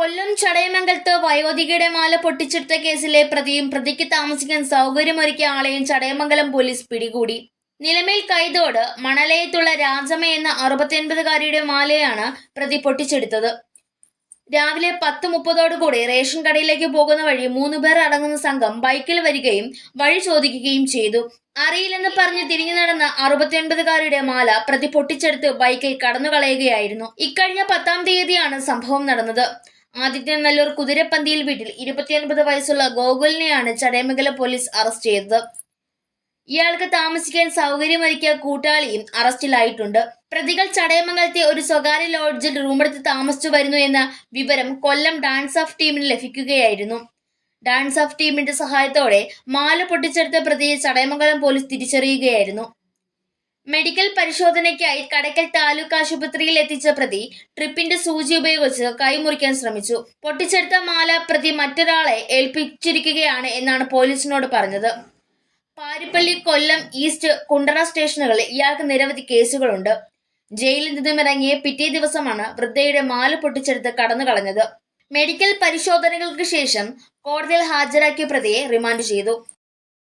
കൊല്ലം ചടയമംഗലത്ത് വയോധികയുടെ മാല പൊട്ടിച്ചെടുത്ത കേസിലെ പ്രതിയും പ്രതിക്ക് താമസിക്കാൻ സൗകര്യമൊരുക്കിയ ആളെയും ചടയമംഗലം പോലീസ് പിടികൂടി. നിലമേൽ കൈതോട് മണലയത്തുള്ള രാജമ്മ എന്ന അറുപത്തിയൊൻപതുകാരിയുടെ മാലയാണ് പ്രതി പൊട്ടിച്ചെടുത്തത്. രാവിലെ പത്ത് മുപ്പതോടുകൂടി റേഷൻ കടയിലേക്ക് പോകുന്ന വഴി മൂന്നുപേർ അടങ്ങുന്ന സംഘം ബൈക്കിൽ വരികയും വഴി ചോദിക്കുകയും ചെയ്തു. അറിയില്ലെന്ന് പറഞ്ഞ് തിരിഞ്ഞു നടന്ന അറുപത്തിയൊൻപതുകാരുടെ മാല പ്രതി പൊട്ടിച്ചെടുത്ത് ബൈക്കിൽ കടന്നുകളയുകയായിരുന്നു. ഇക്കഴിഞ്ഞ പത്താം തീയതിയാണ് സംഭവം നടന്നത്. ആദിത്യ നല്ലൂർ കുതിരപ്പന്തിയിൽ വീട്ടിൽ ഇരുപത്തിയൊൻപത് വയസ്സുള്ള ഗോകുലിനെയാണ് ചടയമംഗല പോലീസ് അറസ്റ്റ് ചെയ്തത്. ഇയാൾക്ക് താമസിക്കാൻ സൗകര്യമൊരുക്കിയ കൂട്ടാളിയും അറസ്റ്റിലായിട്ടുണ്ട്. പ്രതികൾ ചടയമംഗലത്തെ ഒരു സ്വകാര്യ ലോഡ്ജിൽ റൂമെടുത്ത് താമസിച്ചു വരുന്നു എന്ന വിവരം കൊല്ലം ഡാൻസ് ഓഫ് ടീമിന് ലഭിക്കുകയായിരുന്നു. ഡാൻസ് ഓഫ് ടീമിന്റെ സഹായത്തോടെ മാല പൊട്ടിച്ചെടുത്ത പ്രതിയെ ചടയമംഗലം പോലീസ് തിരിച്ചറിയുകയായിരുന്നു. മെഡിക്കൽ പരിശോധനയ്ക്കായി കടക്കൽ താലൂക്ക് ആശുപത്രിയിൽ എത്തിച്ച പ്രതി ട്രിപ്പിന്റെ സൂചി ഉപയോഗിച്ച് കൈമുറിക്കാൻ ശ്രമിച്ചു. പൊട്ടിച്ചെടുത്ത മാല പ്രതി മറ്റൊരാളെ ഏൽപ്പിച്ചിരിക്കുകയാണ് എന്നാണ് പോലീസിനോട് പറഞ്ഞത്. പാരിപ്പള്ളി കൊല്ലം ഈസ്റ്റ് കുണ്ടറ സ്റ്റേഷനുകളിൽ ഇയാൾക്ക് നിരവധി കേസുകളുണ്ട്. ജയിലിൽ നിന്നും ഇറങ്ങിയ പിറ്റേ ദിവസമാണ് വൃദ്ധയുടെ മാല പൊട്ടിച്ചെടുത്ത് കടന്നു കളഞ്ഞത്. മെഡിക്കൽ പരിശോധനകൾക്ക് ശേഷം കോടതിയിൽ ഹാജരാക്കിയ പ്രതിയെ റിമാൻഡ് ചെയ്തു.